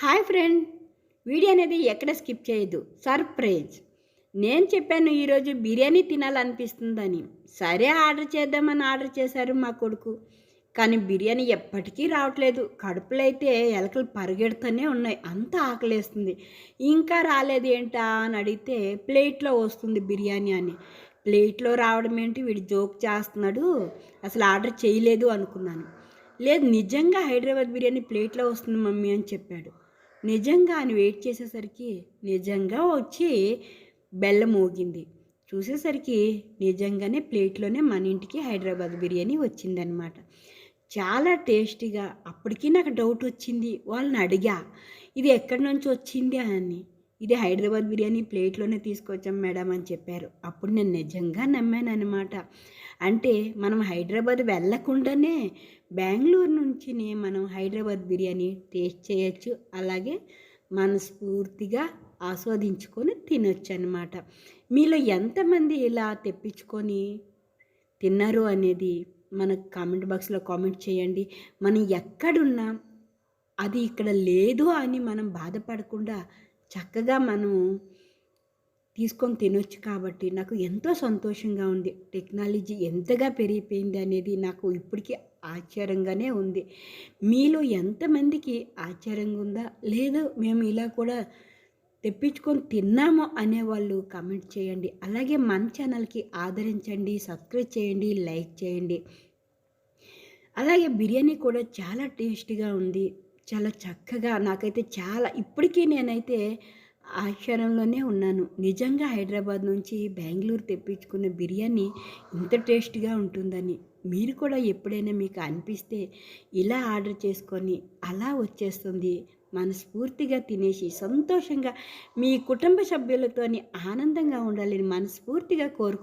Hi friend. Video అనేది ఎక్కడ skip చేయొద్దు. సర్ప్రైజ్. నేను చెప్పాను ఈరోజు బిర్యానీ తినాలనిపిస్తుందని. సరే ఆర్డర్ చేద్దామని ఆర్డర్ చేశారు మా కొడుకు. కానీ బిర్యానీ ఎప్పటికీ రావట్లేదు. కడుపులో అయితే ఎలకలు పరిగెడుతూనే ఉన్నాయి. అంత ఆకలేస్తుంది. ఇంకా రాలేదు ఏంటా అని అడిగితే ప్లేట్లో వస్తుంది బిర్యానీ అని. ప్లేట్లో రావడం ఏంటి? వీడు జోక్ చేస్తున్నాడు. అసలు ఆర్డర్ చేయలేదు అనుకున్నాను. లేదు నిజంగా హైదరాబాద్ బిర్యానీ ప్లేట్లో వస్తుంది మమ్మీ అని చెప్పాడు. నిజంగా అని వెయిట్ చేసేసరికి నిజంగా వచ్చి బెల్లం మోగింది. చూసేసరికి నిజంగానే ప్లేట్లోనే మన ఇంటికి హైదరాబాద్ బిర్యానీ వచ్చిందనమాట చాలా టేస్టీగా అప్పటికీ నాకు డౌట్ వచ్చింది. వాళ్ళని అడిగా ఇది ఎక్కడి నుంచి వచ్చింది? అని. ఇది హైదరాబాద్ బిర్యానీ ప్లేట్లోనే తీసుకొచ్చాం మేడం అని చెప్పారు. అప్పుడు నేను నిజంగా నమ్మాను అనమాట అంటే మనం హైదరాబాద్ వెళ్ళకుండానే బెంగళూరు నుంచినే మనం హైదరాబాద్ బిర్యానీ టేస్ట్ చేయొచ్చు. అలాగే మనస్ఫూర్తిగా ఆస్వాదించుకొని తినొచ్చు అనమాట మీలో ఎంతమంది ఇలా తెప్పించుకొని తిన్నారు అనేది మన కామెంట్ బాక్స్లో కామెంట్ చేయండి. మనం ఎక్కడున్నా అది ఇక్కడ లేదు అని మనం బాధపడకుండా చక్కగా మనం తీసుకొని తినొచ్చు కాబట్టి నాకు ఎంతో సంతోషంగా ఉంది. టెక్నాలజీ ఎంతగా పెరిగిపోయింది అనేది నాకు ఇప్పటికీ ఆశ్చర్యంగానే ఉంది. మీలో ఎంతమందికి ఆశ్చర్యంగా ఉందా? లేదు మేము ఇలా కూడా తెప్పించుకొని తిన్నాము అనేవాళ్ళు కామెంట్ చేయండి. అలాగే మన ఛానల్కి ఆదరించండి సబ్స్క్రైబ్ చేయండి లైక్ చేయండి. అలాగే బిర్యానీ కూడా చాలా టేస్టీగా ఉంది. చాలా చక్కగా నాకైతే చాలా ఇప్పటికీ నేనైతే ఆశ్చర్యంలోనే ఉన్నాను. నిజంగా హైదరాబాద్ నుంచి బెంగళూరు తెప్పించుకున్న బిర్యానీ ఇంత టేస్ట్గా ఉంటుందని. మీరు కూడా ఎప్పుడైనా మీకు అనిపిస్తే ఇలా ఆర్డర్ చేసుకొని అలా వచ్చేస్తుంది. మనస్ఫూర్తిగా తినేసి సంతోషంగా మీ కుటుంబ సభ్యులతోని ఆనందంగా ఉండాలని మనస్ఫూర్తిగా కోరుకు